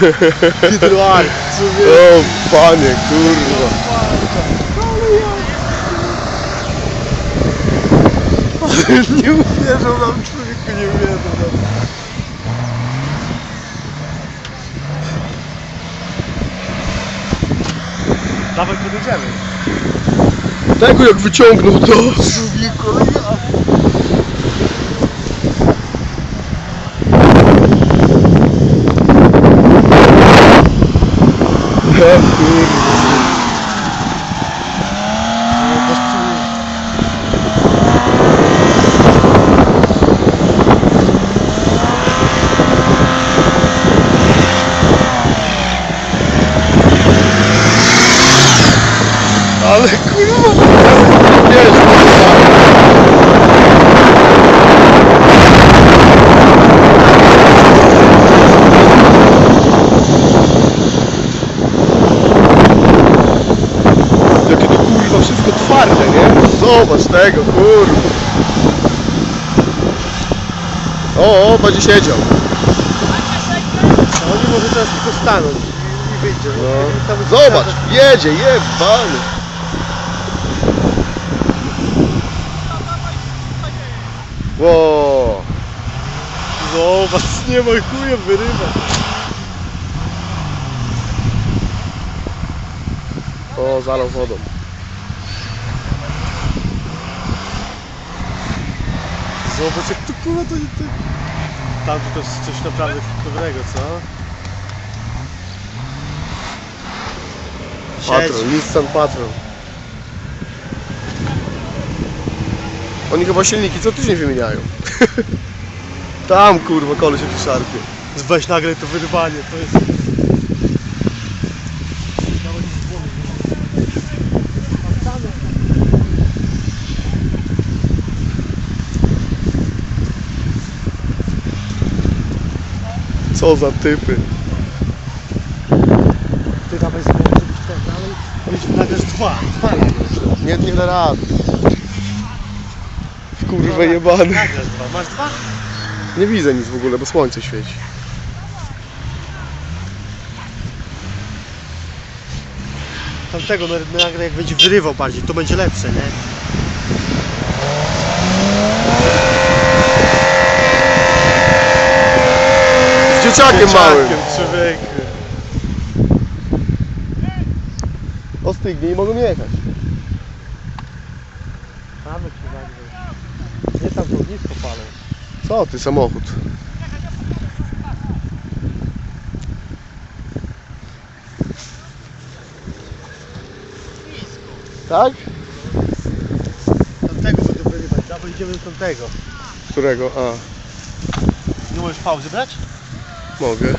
Hydroark, O panie, kurwa. Nie uwierzą nam człowieku, nie uwierzą nam. Dawaj podjedziemy. Tego jak wyciągnął to. Człowieku, ale ja... Ja kurwa. Ale kurwa. Twarde, nie? Zobacz tego, kurwa. O, o, będzie siedział. A oni może teraz tylko stanąć i, wyjdzie. No. Tam Zobacz, jedzie, jebany. Ło. Zobacz, nie ma chuja, wyrywa. O, zalał wodą. Zobacz jak to kurwa to nie ty. Tam to jest coś naprawdę dobrego, co? Patron, Nissan Patron. Oni chyba silniki co tydzień wymieniają. Tam kurwa koleś jakiś szarpie. Weź nagle to wyrywanie, to jest... Co za typy. Ty dawaj z żebyś tak dalej. Byś nagrasz dwa, dwa nagrasz. Nie, nie da rady. W kurwę jebany. Nagrasz dwa, masz dwa? Nie widzę nic w ogóle, bo słońce świeci. Tamtego nagle jak będzie wyrywał bardziej, to będzie lepsze, nie? Dzieciakiem małym. człowieku. Ostygnie i mogą jechać. Mamy ci nagle. Nie tam to ognisko palą. Co ty, samochód? Tak? Tamtego będę wyrywać, dawaj idziemy do tamtego. Którego? A, Nie możesz pauzy brać? 某个